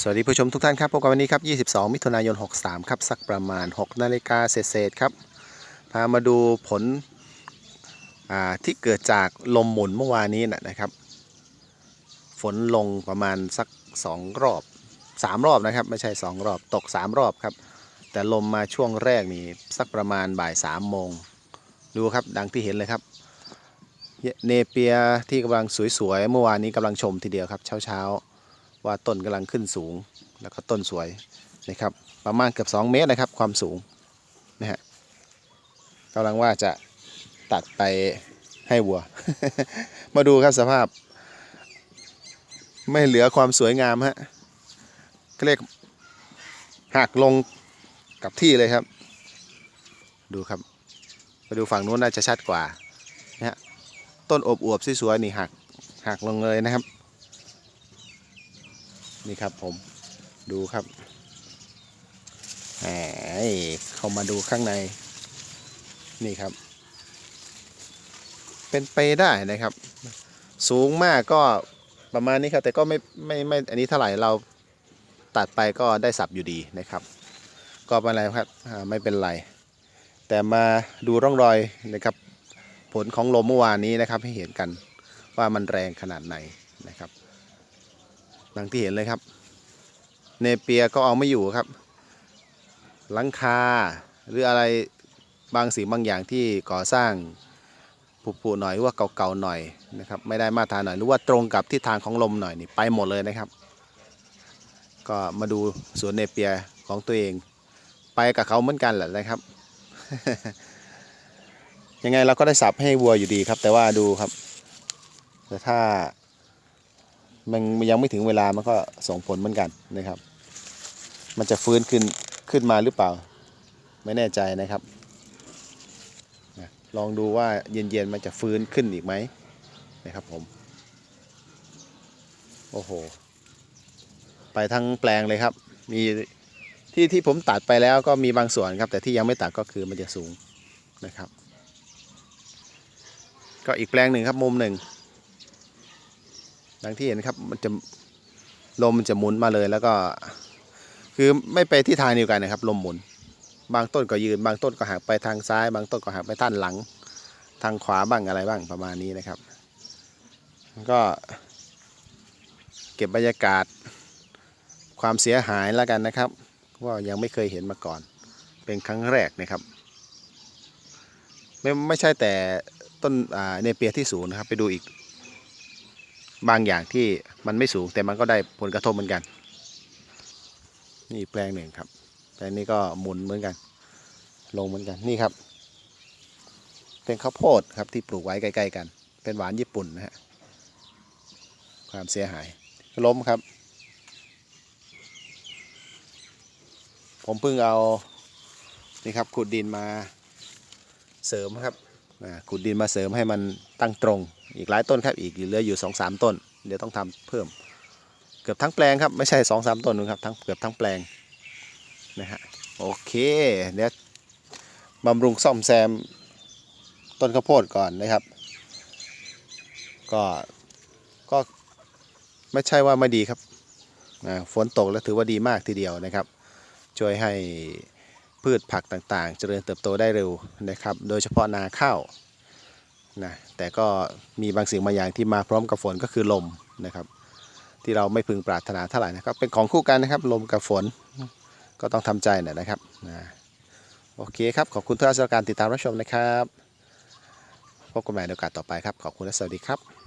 สวัสดีผู้ชมทุกท่านครับพบกันวันนี้ครับ 22 มิถุนายน 63 ครับ สักประมาณ 6 นาฬิกาเศษครับ พามาดูผลที่เกิดจากลมหมุนเมื่อวานนี้นะนะครับ ฝนลงประมาณสัก 2 รอบ 3 รอบนะครับ ไม่ใช่ 2 รอบตก 3 รอบครับ แต่ลมมาช่วงแรกนี่สักประมาณบ่าย 3 โมง ดูครับดังที่เห็นเลยครับ เนเปียที่กำลังสวยๆเมื่อวานนี้กำลังชมทีเดียวครับเช้าๆ ว่าต้นกำลังขึ้นสูง แล้วก็ต้นสวยนะครับ ประมาณเกือบ 2 เมตรนะครับ ความสูงนะฮะกำลังว่าจะตัดไปให้วัว มาดูครับสภาพ ไม่เหลือความสวยงามฮะก็เรียกหักลงกับที่เลยครับ ดูครับมาดูฝั่งนู้นน่าจะชัดกว่านะฮะต้นอบอวบสวยๆนี่หักหักลงเลยนะครับ นี่ครับผมดูครับแหมเข้ามาดูข้างใน นี่ครับ เป็นไปได้นะครับ สูงมากก็ประมาณนี้ครับ แต่ก็ไม่ไม่ไม่อันนี้เท่าไหร่เราตัดไปก็ได้สับอยู่ดีนะครับ ก็ไม่เป็นไรครับไม่เป็นไร แต่มาดูร่องรอยนะครับ ผลของลมเมื่อวานนี้นะครับให้เห็นกันว่ามันแรงขนาดไหนนะครับ ดังที่เห็นเลยครับ เนเปียก็เอาไม่อยู่ครับ หลังคาหรืออะไรบางสิ่งบางอย่างที่ก่อสร้างผุๆหน่อยหรือว่าเก่าๆหน่อยนะครับ ไม่ได้มาตรฐานหน่อยหรือว่าตรงกับทิศทางของลมหน่อยนี่ไปหมดเลยนะครับ ก็มาดูสวนเนเปียของตัวเอง ไปกับเขาเหมือนกันแหละนะครับ ยังไงเราก็ได้สับให้วัวอยู่ดีครับ แต่ว่าดูครับ แต่ถ้า มันยังไม่ถึงเวลามันก็ส่งผลเหมือนกันนะครับ มันจะฟื้นขึ้นขึ้นมาหรือเปล่า ไม่แน่ใจนะครับนะลองดูว่าเย็นๆมันจะฟื้นขึ้นอีกไหมนะครับผม โอ้โห ไปทั้งแปลงเลยครับ มีที่ที่ผมตัดไปแล้วก็มีบางส่วนครับ แต่ที่ยังไม่ตัดก็คือมันจะสูงนะครับ ก็อีกแปลงหนึ่งครับมุมหนึ่ง ดังที่เห็นครับมันจะลมมันจะหมุนมาเลยแล้วก็ คือไม่ไปที่ทางเดียวกันนะครับ ลมหมุน บางต้นก็ยืน บางต้นก็หักไปทางซ้าย บางต้นก็หักไปด้านหลัง ทางขวาบ้างอะไรบ้างประมาณนี้นะครับ ก็เก็บบรรยากาศความเสียหายแล้วกันนะครับ ว่ายังไม่เคยเห็นมาก่อน เป็นครั้งแรกนะครับ ไม่ไม่ใช่แต่ต้นอ่าเนเปียที่สูงนะครับ ไปดูอีก บางอย่างที่มันไม่สูงแต่มันก็ได้ผลกระทบเหมือนกัน นี่แปลงหนึ่งครับแปลงนี้ก็หมุนเหมือนกัน ลงเหมือนกันนี่ครับ เป็นข้าวโพดครับที่ปลูกไว้ใกล้ๆกัน เป็นหวานญี่ปุ่นนะฮะความเสียหายล้มครับ ผมเพิ่งเอานี่ครับขุดดินมาเสริมครับ ขุดดินมาเสริมให้มันตั้งตรง อีกหลายต้นครับอีกเหลืออยู่สองสามต้น เดี๋ยวต้องทำเพิ่ม เกือบทั้งแปลงครับไม่ใช่สองสามต้นนะครับทั้งเกือบทั้งแปลงนะฮะโอเคเดี๋ยวบำรุงซ่อมแซมต้นข้าวโพดก่อนนะครับ ก็ก็ไม่ใช่ว่าไม่ดีครับฝนตกแล้วถือว่าดีมากทีเดียวนะครับ ช่วยให้ พืชผักต่างๆ เจริญเติบโตได้เร็วนะครับ โดยเฉพาะนาข้าวนะแต่ก็มีบางสิ่งบางอย่างที่มาพร้อมกับฝนก็คือลมนะครับ ที่เราไม่พึงปรารถนาเท่าไหร่นะครับ เป็นของคู่กันนะครับ ลมกับฝนก็ต้องทำใจหน่อยนะครับนะโอเคครับ ขอบคุณทุกท่านสำหรับการติดตามรับชมนะครับ พบกันใหม่ในโอกาสต่อไปครับ ขอบคุณและสวัสดีครับ